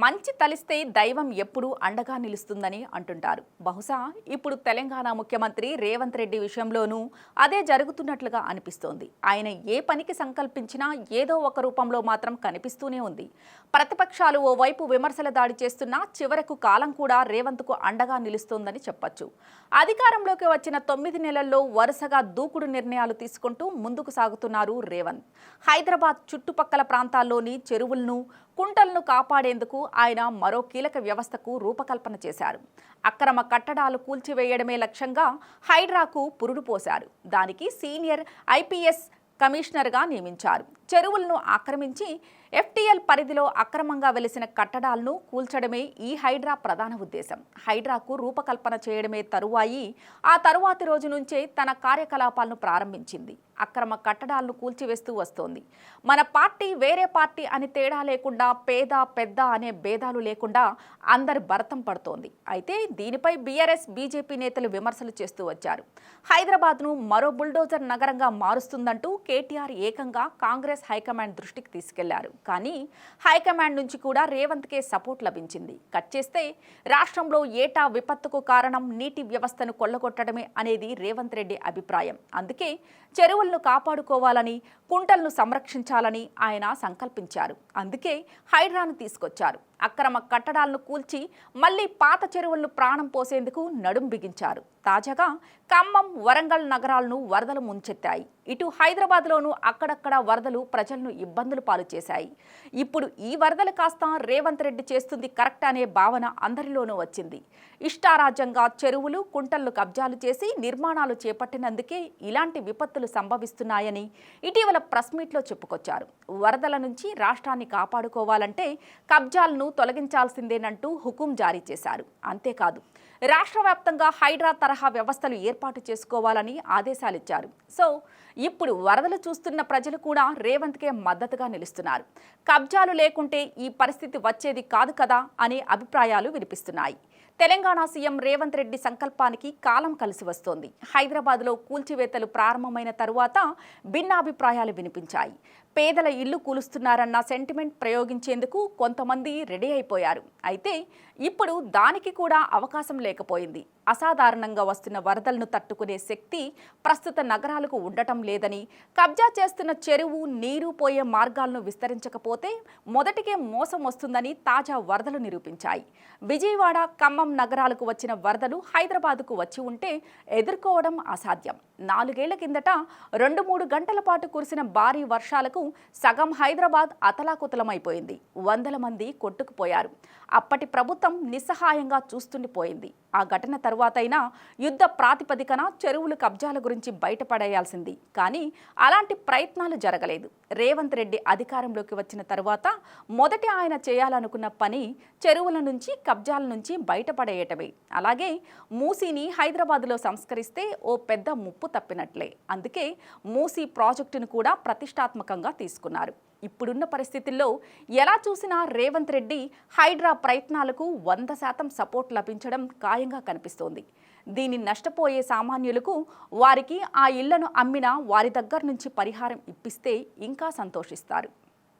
మంచి తలిస్తే దైవం ఎప్పుడూ అండగా నిలుస్తుందని అంటుంటారు. బహుశా ఇప్పుడు తెలంగాణ ముఖ్యమంత్రి రేవంత్ రెడ్డి విషయంలోనూ అదే జరుగుతున్నట్లుగా అనిపిస్తోంది. ఆయన ఏ పనికి సంకల్పించినా ఏదో ఒక రూపంలో మాత్రం కనిపిస్తూనే ఉంది. ప్రతిపక్షాలు ఓవైపు విమర్శల దాడి చేస్తున్నా చివరకు కాలం కూడా రేవంత్కు అండగా నిలుస్తోందని చెప్పొచ్చు. అధికారంలోకి వచ్చిన తొమ్మిది నెలల్లో వరుసగా దూకుడు నిర్ణయాలు తీసుకుంటూ ముందుకు సాగుతున్నారు రేవంత్. హైదరాబాద్ చుట్టుపక్కల ప్రాంతాల్లోని చెరువులను కుంటలను కాపాడేందుకు ఆయన మరో కీలక వ్యవస్థకు రూపకల్పన చేశారు. అక్రమ కట్టడాలు కూల్చివేయడమే లక్ష్యంగా హైడ్రాకు పురుడు పోశారు. దానికి సీనియర్ ఐపీఎస్ కమిషనర్గా నియమించారు. చెరువులను ఆక్రమించి ఎఫ్టీఎల్ పరిధిలో అక్రమంగా వెలిసిన కట్టడాలను కూల్చడమే ఈ హైడ్రా ప్రధాన ఉద్దేశం. హైడ్రాకు రూపకల్పన చేయడమే తరువాయి. ఆ తరువాతి రోజు నుంచే తన కార్యకలాపాలను ప్రారంభించింది. అక్రమ కట్టడాలను కూల్చివేస్తూ వస్తోంది. మన పార్టీ వేరే పార్టీ అని తేడా లేకుండా పేద పెద్ద అనే భేదాలు లేకుండా అందరి భరతం పడుతోంది. అయితే దీనిపై బీఆర్ఎస్ బీజేపీ నేతలు విమర్శలు చేస్తూ వచ్చారు. హైదరాబాద్ను మరో బుల్డోజర్ నగరంగా మారుస్తుందంటూ కేటీఆర్ ఏకంగా కాంగ్రెస్ హైకమాండ్ దృష్టికి తీసుకెళ్ళారు. కానీ హైకమాండ్ నుంచి కూడా రేవంత్కే సపోర్ట్ లభించింది. కట్ చేస్తే రాష్ట్రంలో ఏటా విపత్తుకు కారణం నీటి వ్యవస్థను కొల్లగొట్టడమే అనేది రేవంత్ రెడ్డి అభిప్రాయం. అందుకే చెరువులను కాపాడుకోవాలని కుంటలను సంరక్షించాలని ఆయన సంకల్పించారు. అందుకే హైడ్రాను తీసుకొచ్చారు. అక్రమ కట్టడాలను కూల్చి మళ్ళీ పాత చెరువులను ప్రాణం పోసేందుకు నడుం బిగించారు. తాజాగా ఖమ్మం వరంగల్ నగరాలను వరదలు ముంచెత్తాయి. ఇటు హైదరాబాద్లోనూ అక్కడక్కడ వరదలు ప్రజలను ఇబ్బందులు పాలు చేశాయి. ఇప్పుడు ఈ వరదలు కాస్త రేవంత్ రెడ్డి చేస్తుంది కరెక్ట్ అనే భావన అందరిలోనూ వచ్చింది. ఇష్టారాజ్యంగా చెరువులు కుంటలను కబ్జాలు చేసి నిర్మాణాలు చేపట్టినందుకే ఇలాంటి విపత్తులు సంభవిస్తున్నాయని ఇటీవల ప్రెస్ మీట్లో చెప్పుకొచ్చారు. వరదల నుంచి రాష్ట్రాన్ని కాపాడుకోవాలంటే కబ్జాలను తొలగించాల్సిందేనంటూ హుకుం జారీ చేశారు. అంతేకాదు రాష్ట్ర వ్యాప్తంగా హైడ్రా తరహా వ్యవస్థలు ఏర్పాటు చేసుకోవాలని ఆదేశాలిచ్చారు. సో ఇప్పుడు వరదలు చూస్తున్న ప్రజలు కూడా రేవంత్కే మద్దతుగా నిలుస్తున్నారు. కబ్జాలు లేకుంటే ఈ పరిస్థితి వచ్చేది కాదు కదా అనే అభిప్రాయాలు వినిపిస్తున్నాయి. తెలంగాణ సీఎం రేవంత్ రెడ్డి సంకల్పానికి కాలం కలిసి వస్తోంది. హైదరాబాద్లో కూల్చివేతలు ప్రారంభమైన తరువాత భిన్నాభిప్రాయాలు వినిపించాయి. పేదల ఇల్లు కూలుస్తున్నారన్న సెంటిమెంట్ ప్రయోగించేందుకు కొంతమంది రెడీ అయిపోయారు. అయితే ఇప్పుడు దానికి కూడా అవకాశం లేకపోయింది. అసాధారణంగా వస్తున్న వరదలను తట్టుకునే శక్తి ప్రస్తుత నగరాలకు ఉండటం లేదని కబ్జా చేస్తున్న చెరువు నీరు పోయే మార్గాలను విస్తరించకపోతే మొదటికే మోసం వస్తుందని తాజా వరదలు నిరూపించాయి. విజయవాడ ఖమ్మం నగరాలకు వచ్చిన వరదలు హైదరాబాద్కు వచ్చి ఉంటే ఎదుర్కోవడం అసాధ్యం. నాలుగేళ్ళ కిందట రెండు మూడు గంటల పాటు కురిసిన భారీ వర్షాలకు సగం హైదరాబాద్ అతలాకుతలమైపోయింది. వందల మంది కొట్టుకుపోయారు. అప్పటి ప్రభుత్వం నిస్సహాయంగా చూస్తుండిపోయింది ఆ ఘటన తరువాతైనా యుద్ధ ప్రాతిపదికన చెరువులు కబ్జాల గురించి బయటపడేయాల్సింది. కానీ అలాంటి ప్రయత్నాలు జరగలేదు. రేవంత్ రెడ్డి అధికారంలోకి వచ్చిన తరువాత మొదటి ఆయన చేయాలనుకున్న పని చెరువుల నుంచి కబ్జాల నుంచి బయటపడేయటమే. అలాగే మూసీని హైదరాబాద్లో సంస్కరిస్తే ఓ పెద్ద ముప్పు తప్పినట్లే. అందుకే మూసీ ప్రాజెక్టును కూడా ప్రతిష్టాత్మకంగా తీసుకున్నారు. ఇప్పుడున్న పరిస్థితుల్లో ఎలా చూసినా రేవంత్ రెడ్డి హైడ్రా ప్రయత్నాలకు వంద శాతం సపోర్ట్ లభించడం ఖాయంగా కనిపిస్తోంది. దీన్ని నష్టపోయే సామాన్యులకు వారికి ఆ ఇళ్ళను అమ్మినా వారి దగ్గర నుంచి పరిహారం ఇప్పిస్తే ఇంకా సంతోషిస్తారు.